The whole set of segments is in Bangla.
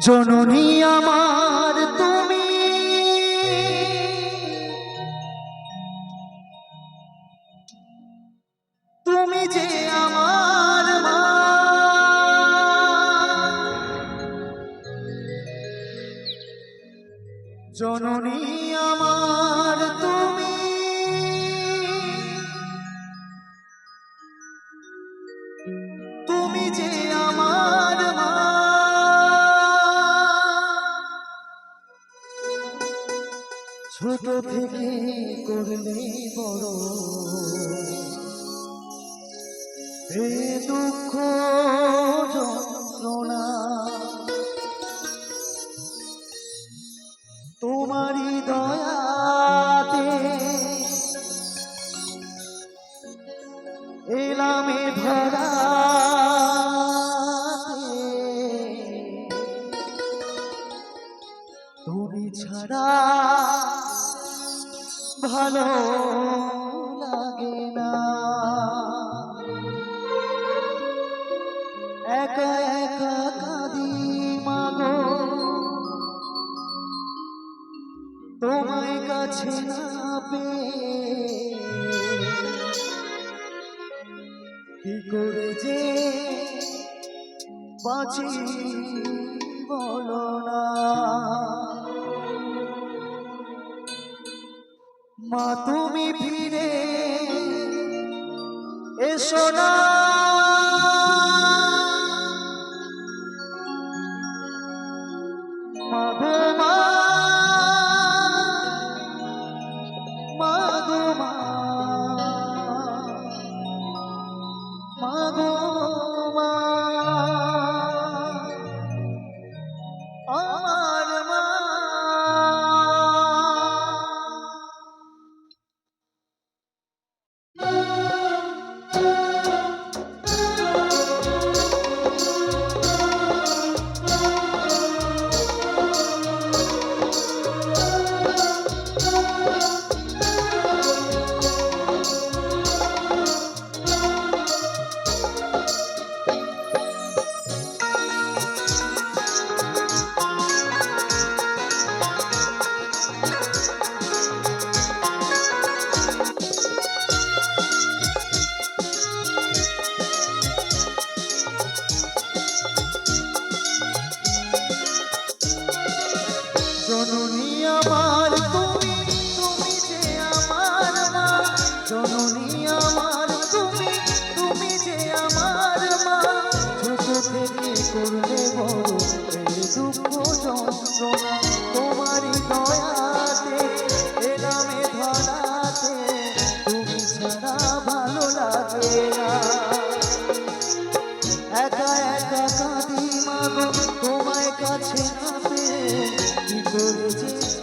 জননী আমার তুমি। তুমি যে আমার মা। জননী আমার ছোট থেকে করলে বড়। এ দুঃখ যন্ত্রণা তোমারই দয়াতে এলামে ধরা তুমি ছাড়া ভালো লাগে না। একা একা কাঁদি মাগো। তোমায় কাছে না পেয়ে কি করে যে বাঁচি বলো না। মা তুমি ফিরে এসো না।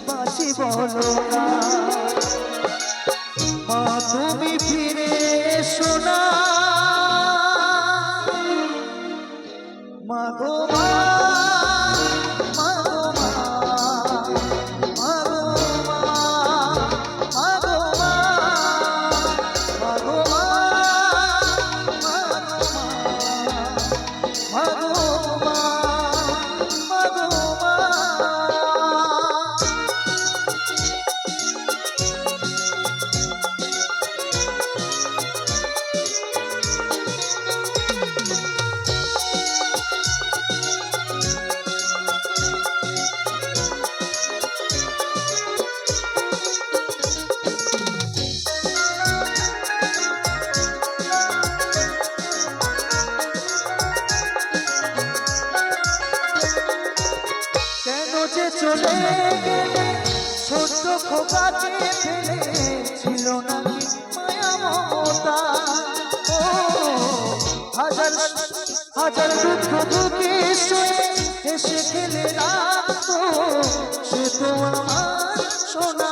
বাঁচি বলো। না ছিল না মায়া মমতা ও হাজার হাজার খেলে রাখতো সে তো সোনা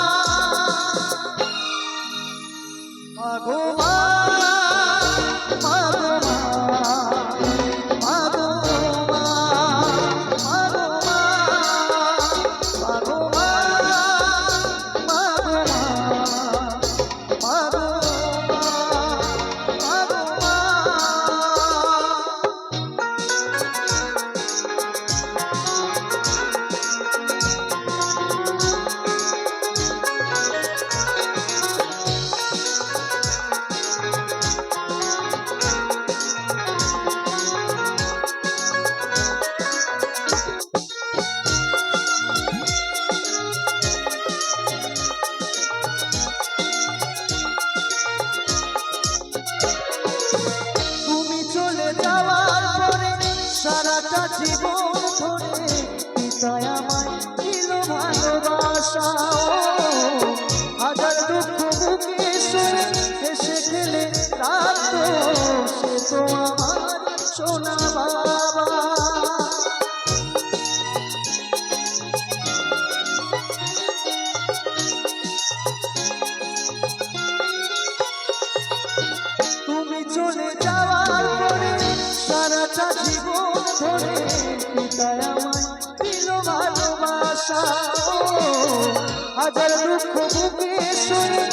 হাজার দুঃখ বুকে শুয়ে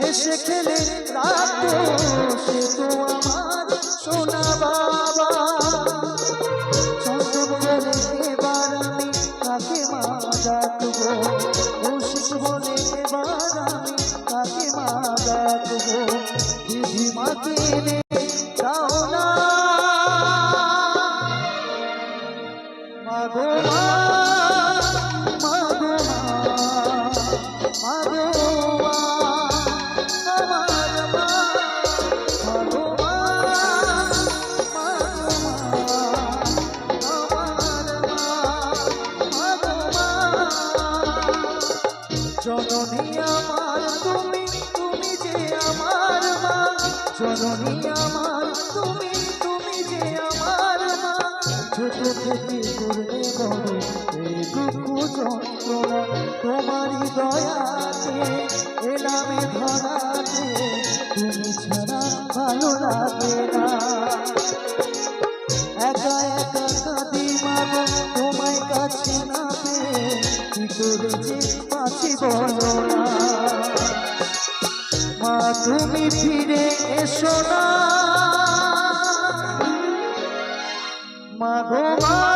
হেসে খেলে রাত সে তো আমার ছোট থেকে করলে ধরে এই দুঃখ যন্ত্রণা, তোমারই দয়াতে এলামে ধরাতে, তুমি ছাড়া ভালো লাগে না। একা একা কাঁদি মাগো তোমায় কাছে না পেয়ে কি করে যে আছি বলো না। মা, তুমি ফিরে এসো না। Bye.